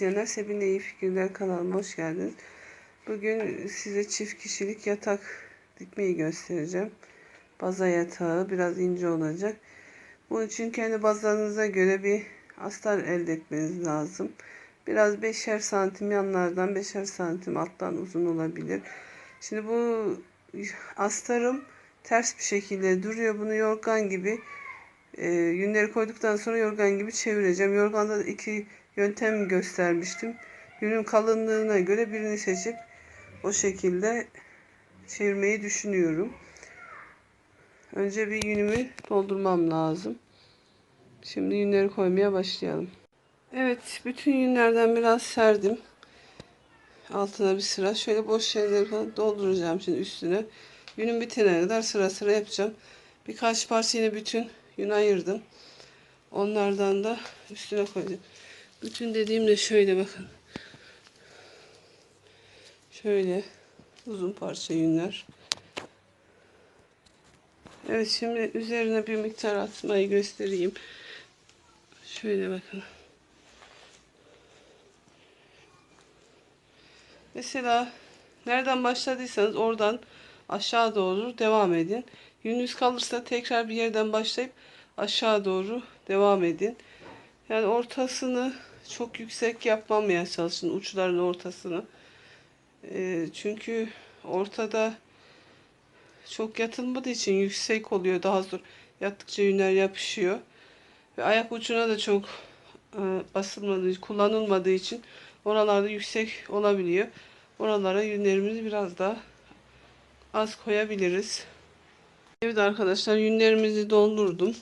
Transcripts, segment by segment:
izleyenler, Sevin'le İyi Fikirler kanalıma hoş geldiniz. Bugün size çift kişilik yatak dikmeyi göstereceğim. Baza yatağı biraz ince olacak. Bunun için kendi bazlarınıza göre bir astar elde etmeniz lazım. Biraz beşer santim yanlardan, beşer santim alttan uzun olabilir. Şimdi bu astarım ters bir şekilde duruyor. Bunu yorgan gibi e, yünleri koyduktan sonra yorgan gibi çevireceğim. Yorganda da iki yöntem göstermiştim. Yünün kalınlığına göre birini seçip o şekilde çevirmeyi düşünüyorum. Önce bir yünümü doldurmam lazım. Şimdi yünleri koymaya başlayalım. Evet, bütün yünlerden biraz serdim. Altına bir sıra. Şöyle boş yerleri falan dolduracağım şimdi üstüne. Yünün bitene kadar sıra sıra yapacağım. Birkaç parça yine bütün yün ayırdım. Onlardan da üstüne koyacağım. Bütün dediğimde şöyle bakın. Şöyle uzun parça yünler. Evet şimdi üzerine bir miktar atmayı göstereyim. Şöyle bakın. Mesela nereden başladıysanız oradan aşağı doğru devam edin. Yününüz kalırsa tekrar bir yerden başlayıp aşağı doğru devam edin. Yani ortasını çok yüksek yapmamaya çalışın. Uçların ortasını. E, çünkü ortada çok yatılmadığı için yüksek oluyor. Daha zor. Yattıkça yünler yapışıyor. Ve ayak ucuna da çok e, basılmadığı, kullanılmadığı için oralarda yüksek olabiliyor. Oralara yünlerimizi biraz daha az koyabiliriz. Evet arkadaşlar yünlerimizi doldurdum.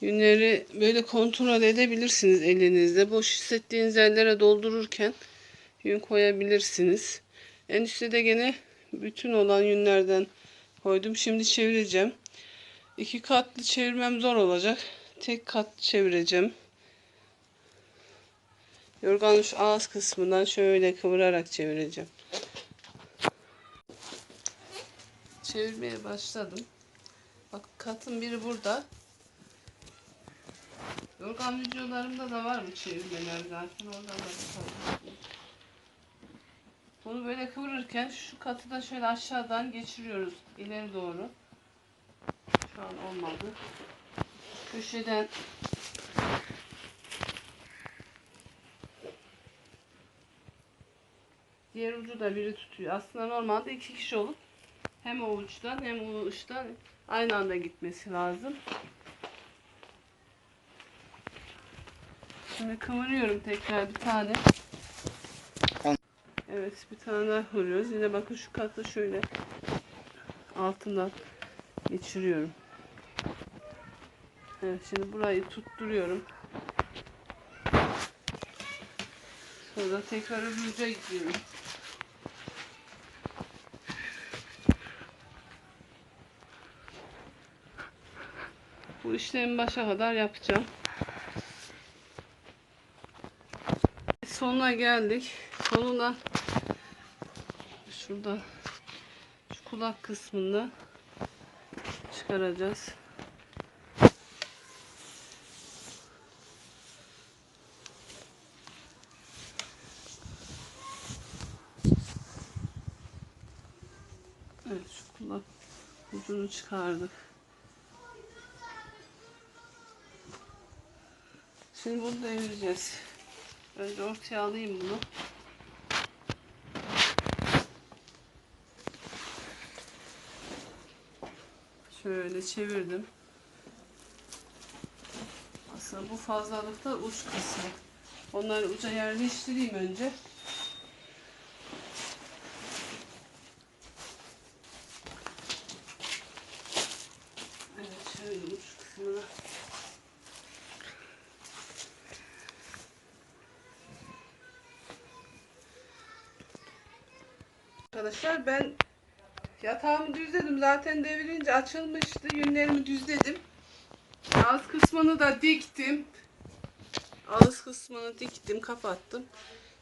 Yünleri böyle kontrol edebilirsiniz elinizde. Boş hissettiğiniz yerlere doldururken yün koyabilirsiniz. En üstte de gene bütün olan yünlerden koydum. Şimdi çevireceğim. İki katlı çevirmem zor olacak. Tek kat çevireceğim. Yorganın şu ağız kısmından şöyle kıvırarak çevireceğim. Çevirmeye başladım. Bak katın biri burada. Yorgan videolarımda da var mı çevirmeler zaten oradan da bakalım. Bunu böyle kıvırırken şu katı da şöyle aşağıdan geçiriyoruz ileri doğru. Şu an olmadı. Köşeden diğer ucu da biri tutuyor. Aslında normalde iki kişi olup hem o uçtan hem o uçtan aynı anda gitmesi lazım. Şimdi kıvırıyorum tekrar bir tane. Evet bir tane daha kıvırıyoruz. Yine bakın şu katı şöyle altından geçiriyorum. Evet şimdi burayı tutturuyorum. Sonra tekrar öbür uca gidiyorum. Bu işlemi başa kadar yapacağım. Sonuna geldik. Sonuna şurada şu kulak kısmını çıkaracağız. Evet şu kulak ucunu çıkardık. Şimdi bunu devireceğiz. Önce ortaya alayım bunu. Şöyle çevirdim. Aslında bu fazlalıkta uç kısmı. Onları uca yerleştireyim önce. Evet şöyle uç kısmına Arkadaşlar ben yatağımı düzledim. Zaten devirince açılmıştı. Yünlerimi düzledim. Ağız kısmını da diktim. Ağız kısmını diktim, kapattım.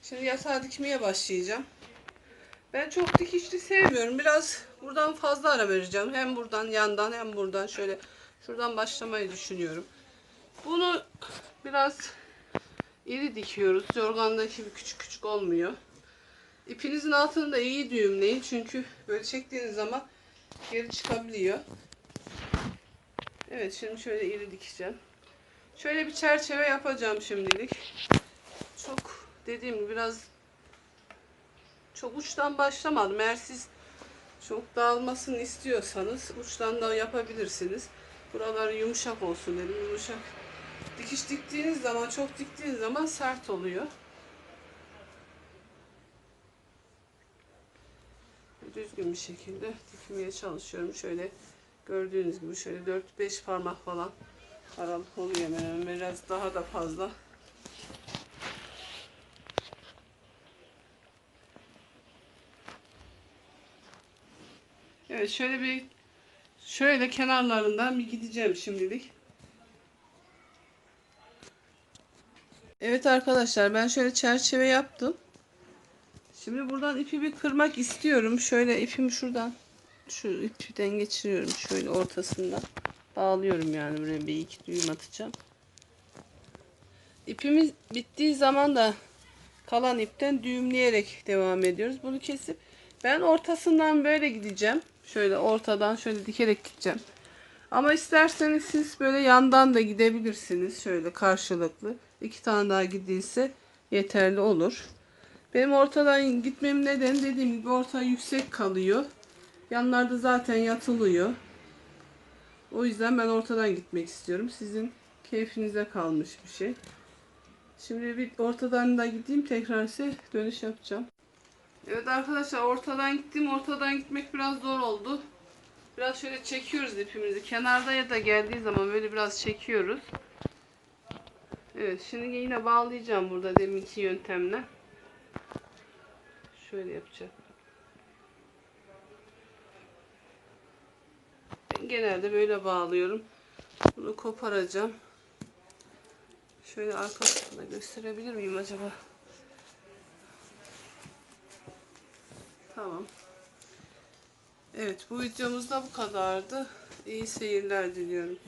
Şimdi yatağı dikmeye başlayacağım. Ben çok dikişli sevmiyorum. Biraz buradan fazla ara vereceğim. Hem buradan yandan hem buradan şöyle şuradan başlamayı düşünüyorum. Bunu biraz iri dikiyoruz. Yorgandaki gibi küçük küçük olmuyor. İpinizin altını da iyi düğümleyin. Çünkü böyle çektiğiniz zaman geri çıkabiliyor. Evet şimdi şöyle iri dikeceğim. Şöyle bir çerçeve yapacağım şimdilik. Çok dediğim gibi biraz çok uçtan başlamadım. Eğer siz çok dağılmasını istiyorsanız uçtan da yapabilirsiniz. Buraları yumuşak olsun dedim. Yumuşak. Dikiş diktiğiniz zaman, çok diktiğiniz zaman sert oluyor. Düzgün bir şekilde dikmeye çalışıyorum. Şöyle gördüğünüz gibi şöyle 4-5 parmak falan aralık oluyor. Biraz daha da fazla. Evet şöyle bir şöyle kenarlarından bir gideceğim şimdilik. Evet arkadaşlar ben şöyle çerçeve yaptım. Şimdi buradan ipi bir kırmak istiyorum. Şöyle ipimi şuradan şu ipten geçiriyorum şöyle ortasından. Bağlıyorum yani buraya bir iki düğüm atacağım. İpimiz bittiği zaman da kalan ipten düğümleyerek devam ediyoruz. Bunu kesip ben ortasından böyle gideceğim. Şöyle ortadan şöyle dikerek gideceğim. Ama isterseniz siz böyle yandan da gidebilirsiniz. Şöyle karşılıklı. iki tane daha gidilse yeterli olur. Benim ortadan gitmem neden dediğim gibi orta yüksek kalıyor. Yanlarda zaten yatılıyor. O yüzden ben ortadan gitmek istiyorum. Sizin keyfinize kalmış bir şey. Şimdi bir ortadan da gideyim tekrar size dönüş yapacağım. Evet arkadaşlar ortadan gittim. Ortadan gitmek biraz zor oldu. Biraz şöyle çekiyoruz ipimizi. Kenarda ya da geldiği zaman böyle biraz çekiyoruz. Evet şimdi yine bağlayacağım burada deminki yöntemle. Şöyle yapacağım. Ben genelde böyle bağlıyorum. Bunu koparacağım. Şöyle arka kısmına gösterebilir miyim acaba? Tamam. Evet bu videomuz da bu kadardı. İyi seyirler diliyorum.